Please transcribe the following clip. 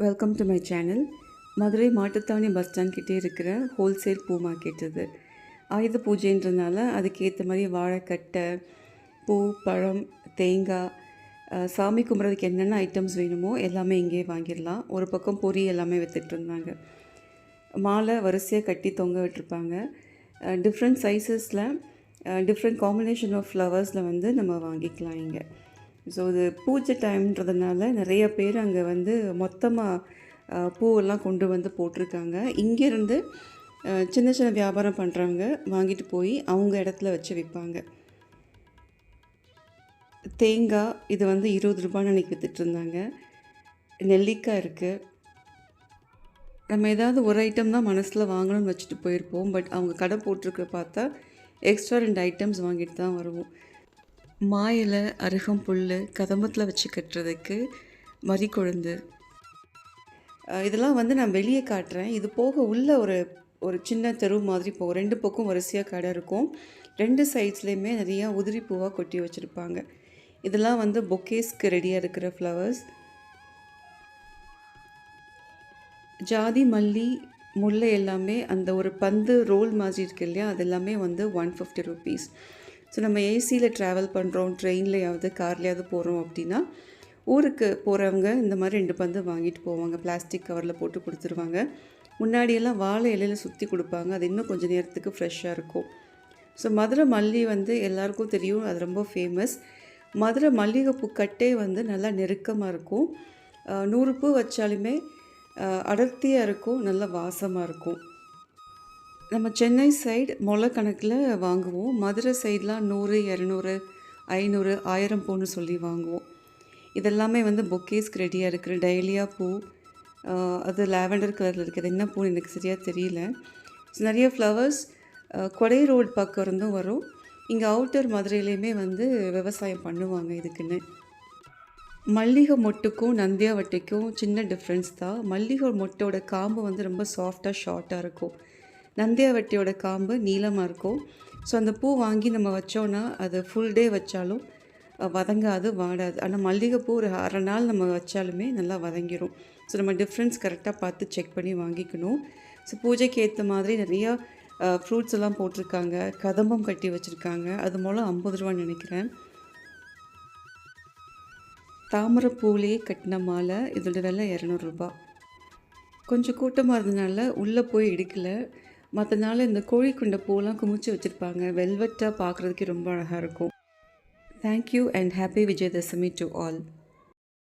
Welcome to my channel Madurai Mattuthavani bus stand கிட்டே இருக்கிற wholesale பூ மார்க்கெட் இது. ஆயுத பூஜைன்றதுனால அதுக்கேற்ற மாதிரி வாழைக்கட்டை பூ பழம் தேங்காய் சாமி கும்பிட்றதுக்கு என்னென்ன ஐட்டம்ஸ் வேணுமோ எல்லாமே இங்கேயே வாங்கிடலாம். ஒரு பக்கம் பொரி எல்லாமே வித்துட்டு இருந்தாங்க. மாலை வரிசையாக கட்டி தொங்க விட்டுருப்பாங்க. டிஃப்ரெண்ட் சைஸஸில் டிஃப்ரெண்ட் காம்பினேஷன் ஆஃப் ஃப்ளவர்ஸில் வந்து நம்ம வாங்கிக்கலாம் இங்கே. ஸோ இது பூஜை டைம்ன்றதுனால நிறைய பேர் அங்கே வந்து மொத்தமாக பூவெல்லாம் கொண்டு வந்து போட்டிருக்காங்க. இங்கேருந்து சின்ன சின்ன வியாபாரம் பண்ணுறவங்க வாங்கிட்டு போய் அவங்க இடத்துல வச்சு விற்பாங்க தேங்காய் இது வந்து இருபது ரூபான்னு அன்றைக்கி வித்துட்டு இருந்தாங்க. நெல்லிக்காய் இருக்குது நம்ம ஏதாவது ஒரு ஐட்டம் தான் மனசில் வாங்கணும்னு வச்சுட்டு போயிருப்போம். பட் அவங்க கடை போட்டிருக்க பார்த்தா எக்ஸ்ட்ரா ரெண்டு ஐட்டம்ஸ் வாங்கிட்டு தான் வருவோம். மா இலை அருகம் புல் கதம்பத்தில் வச்சு கட்டுறதுக்கு மறி கொழுந்து. இதெல்லாம் வந்து நான் வெளியே காட்டுறேன். இது போக உள்ள ஒரு ஒரு சின்ன தெரு மாதிரி போகும். ரெண்டு பக்கம் வரிசையாக கடை இருக்கும். ரெண்டு சைட்ஸ்லேயுமே நிறையா உதிரி பூவாக கொட்டி வச்சுருப்பாங்க. இதெல்லாம் வந்து பொக்கேஸ்க்கு ரெடியாக இருக்கிற ஃப்ளவர்ஸ். ஜாதி மல்லி முல்லை எல்லாமே அந்த ஒரு பந்து ரோல் மாதிரி இருக்கு இல்லையா? அது எல்லாமே வந்து ஒன் ஃபிஃப்டி ருபீஸ். ஸோ நம்ம ஏசியில் ட்ராவல் பண்ணுறோம் ட்ரெயின்லையாவது கார்லையாவது போகிறோம் அப்படின்னா ஊருக்கு போகிறவங்க இந்த மாதிரி ரெண்டு பந்து வாங்கிட்டு போவாங்க. பிளாஸ்டிக் கவரில் போட்டு கொடுத்துருவாங்க. முன்னாடியெல்லாம் வாழை இலையில சுற்றி கொடுப்பாங்க. அது இன்னும் கொஞ்சம் நேரத்துக்கு ஃப்ரெஷ்ஷாக இருக்கும். ஸோ மதுரை மல்லி வந்து எல்லாருக்கும் தெரியும். அது ரொம்ப ஃபேமஸ் மதுரை மல்லிகைப்பூ கட்டே வந்து நல்லா நெருக்கமாக இருக்கும். நூறு பூ வச்சாலுமே அடர்த்தியாக இருக்கும். நல்ல வாசமாக இருக்கும். நம்ம சென்னை சைடு முளை கணக்கில் வாங்குவோம். மதுரை சைட்லாம் நூறு இரநூறு ஐநூறு ஆயிரம் பூன்னு சொல்லி வாங்குவோம். இதெல்லாமே வந்து பொக்கேஸ்க்கு ரெடியாக இருக்கிற டெய்லியா பூ அது லாவெண்டர் கலரில் இருக்குது. என்ன பூ எனக்கு சரியாக தெரியல. நிறைய ஃப்ளவர்ஸ் கொடை ரோடு பக்கம் இருந்தும் வரும். இங்கே அவுட்டர் மதுரையிலையுமே வந்து விவசாயம் பண்ணுவாங்க இதுக்குன்னு. மல்லிகை மொட்டுக்கும் நந்தியாவட்டைக்கும் சின்ன டிஃப்ரென்ஸ் தான். மல்லிகை மொட்டோட காம்பு வந்து ரொம்ப சாஃப்டாக ஷார்ட்டாக இருக்கும். நந்தியாவட்டியோட காம்பு நீளமாக இருக்கும். ஸோ அந்த பூ வாங்கி நம்ம வச்சோன்னா அது ஃபுல் டே வச்சாலும் வதங்காது வாடாது. ஆனால் மல்லிகைப்பூ ஒரு அரை நாள் நம்ம வச்சாலுமே நல்லா வதங்கிரும். ஸோ நம்ம டிஃப்ரென்ஸ் கரெக்டாக பார்த்து செக் பண்ணி வாங்கிக்கணும். ஸோ பூஜைக்கு ஏற்ற மாதிரி நிறையா ஃப்ரூட்ஸ் எல்லாம் போட்டிருக்காங்க. கதம்பம் கட்டி வச்சுருக்காங்க. அது மூலம் ஐம்பது ரூபான்னு நினைக்கிறேன். தாமரைப்பூவிலேயே கட்டின மாலை இதோட விலை இரநூறுபா கொஞ்சம் கூட்டமாக இருந்ததுனால உள்ளே போய் எடுக்கலை. மற்ற நாள் இந்த கோழி குண்டை பூலாம் குமிச்சு வச்சுருப்பாங்க. வெல்வெட்டாக பார்க்குறதுக்கே ரொம்ப அழகாக இருக்கும். Thank you and happy Vijayadashami to all